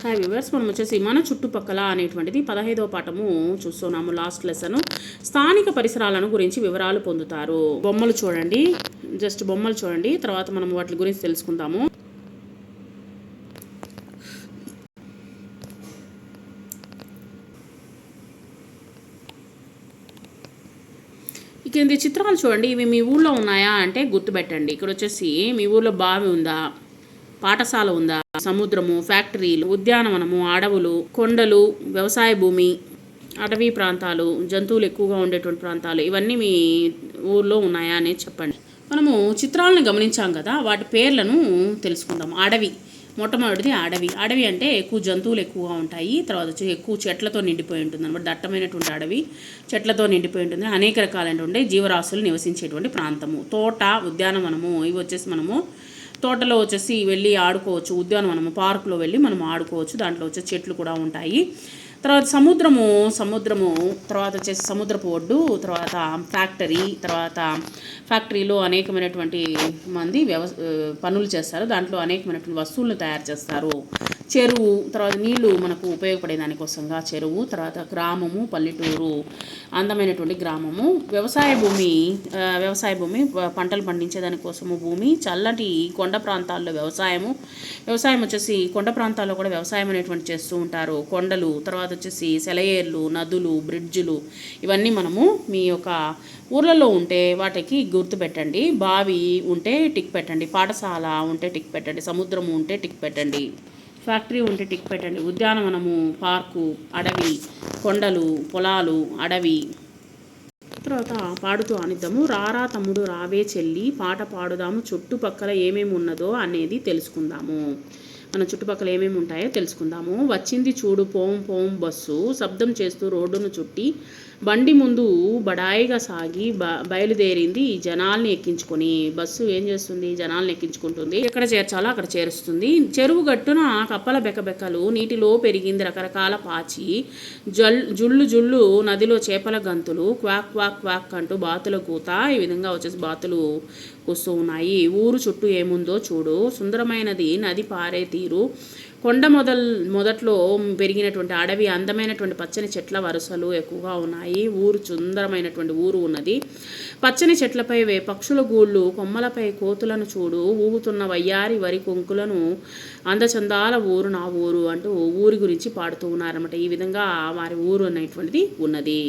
Hi viewers మనం వచ్చేసి మన చుట్టుపక్కల అనేటువంటిది పదహైదవ పాఠము చూస్తున్నాము లాస్ట్ లెసన్ స్థానిక పరిసరాలను గురించి వివరాలు పొందుతారు. బొమ్మలు చూడండి. జస్ట్ బొమ్మలు చూడండి. తర్వాత మనం వాటి గురించి తెలుసుకుందాము. కింది చిత్రాలు చూడండి. ఇవి మీ ఊళ్ళో ఉన్నాయా అంటే గుర్తుపెట్టండి. ఇక్కడ వచ్చేసి మీ ఊళ్ళో బావి ఉందా? పాఠశాల ఉందా? సముద్రము ఫ్యాక్టరీలు ఉద్యానవనము అడవులు కొండలు వ్యవసాయ భూమి అటవీ ప్రాంతాలు జంతువులు ఎక్కువగా ఉండేటువంటి ప్రాంతాలు ఇవన్నీ మీ ఊర్లో ఉన్నాయా అనేది చెప్పండి. మనము చిత్రాలను గమనించాం కదా వాటి పేర్లను తెలుసుకుందాం. అడవి మొట్టమొదటిది అడవి. అడవి అంటే ఎక్కువ జంతువులు ఎక్కువగా ఉంటాయి తర్వాత వచ్చి ఎక్కువ చెట్లతో నిండిపోయి ఉంటుంది అనమాట దట్టమైనటువంటి అడవి చెట్లతో నిండిపోయి ఉంటుంది అనేక రకాలైనటువంటి జీవరాశులు నివసించేటువంటి ప్రాంతము. తోట ఉద్యానవనము ఇవి వచ్చేసి మనము తోటలో వచ్చేసి వెళ్ళి ఆడుకోవచ్చు. ఉద్యానవనం పార్కులో వెళ్ళి మనం ఆడుకోవచ్చు. దాంట్లో వచ్చే చెట్లు కూడా ఉంటాయి. తర్వాత సముద్రము సముద్రము తర్వాత వచ్చేసి సముద్రపు ఒడ్డు తర్వాత ఫ్యాక్టరీ తర్వాత ఫ్యాక్టరీలో అనేకమైనటువంటి మంది వ్యవ పనులు చేస్తారు. దాంట్లో అనేకమైనటువంటి వస్తువులను తయారు చేస్తారు. చెరువు తర్వాత నీళ్ళు మనకు ఉపయోగపడే దానికోసంగా చెరువు తర్వాత గ్రామము పల్లెటూరు అందమైనటువంటి గ్రామము. వ్యవసాయ భూమి వ్యవసాయ భూమి పంటలు పండించే దానికోసము భూమి చల్లటి కొండ ప్రాంతాల్లో వ్యవసాయము. వ్యవసాయం వచ్చేసి కొండ ప్రాంతాల్లో కూడా వ్యవసాయం అనేటువంటి చేస్తూ ఉంటారు. కొండలు తర్వాత వచ్చేసి సెలయేర్లు నదులు బ్రిడ్జులు ఇవన్నీ మనము మీ యొక్క ఊర్లలో ఉంటే వాటికి గుర్తు పెట్టండి. బావి ఉంటే టిక్ పెట్టండి. పాఠశాల ఉంటే టిక్ పెట్టండి. సముద్రము ఉంటే టిక్ పెట్టండి. ఫ్యాక్టరీ ఉంటే టిక్ పెట్టండి. ఉద్యానవనము పార్కు అడవి కొండలు పొలాలు అడవి. తర్వాత పాడుతూ అనిద్దాము రారా తమ్ముడు రావే చెల్లి పాట పాడుదాము. చుట్టుపక్కల ఏమేమి ఉన్నదో అనేది తెలుసుకుందాము. మన చుట్టుపక్కల ఏమేమి ఉంటాయో తెలుసుకుందాము. వచ్చింది చూడు పోం పోం బస్సు. శబ్దం చేస్తూ రోడ్డును చుట్టి బండి ముందు బడాయిగా సాగి బ బయలుదేరింది జనాల్ని ఎక్కించుకొని. బస్సు ఏం చేస్తుంది? జనాల్ని ఎక్కించుకుంటుంది. ఎక్కడ చేర్చాలో అక్కడ చేరుస్తుంది. చెరువు గట్టున కప్పల బెక్కబెక్కలు నీటిలో పెరిగింది రకరకాల పాచి జల్ జుళ్ళు జుళ్ళు నదిలో చేపల గంతులు క్వాక్ క్వాక్ క్వాక్ అంటూ బాతుల కూత ఈ విధంగా వచ్చేసి బాతులు కూస్తూ ఉన్నాయి. ఊరు చుట్టూ ఏముందో చూడు. సుందరమైనది నది పారే తీరు. కొండ మొదల్ మొదట్లో పెరిగినటువంటి అడవి అందమైనటువంటి పచ్చని చెట్ల వరుసలు ఎక్కువగా ఉన్నాయి. ఊరు సుందరమైనటువంటి ఊరు ఉన్నది. పచ్చని చెట్లపై వే పక్షుల గూళ్ళు కొమ్మలపై కోతులను చూడు ఊగుతున్న వయ్యారి వరి కొంకులను అందచందాల ఊరు నా ఊరు అంటూ ఊరి గురించి పాడుతూ ఉన్నారన్నమాట. ఈ విధంగా వారి ఊరు అనేటువంటిది ఉన్నది.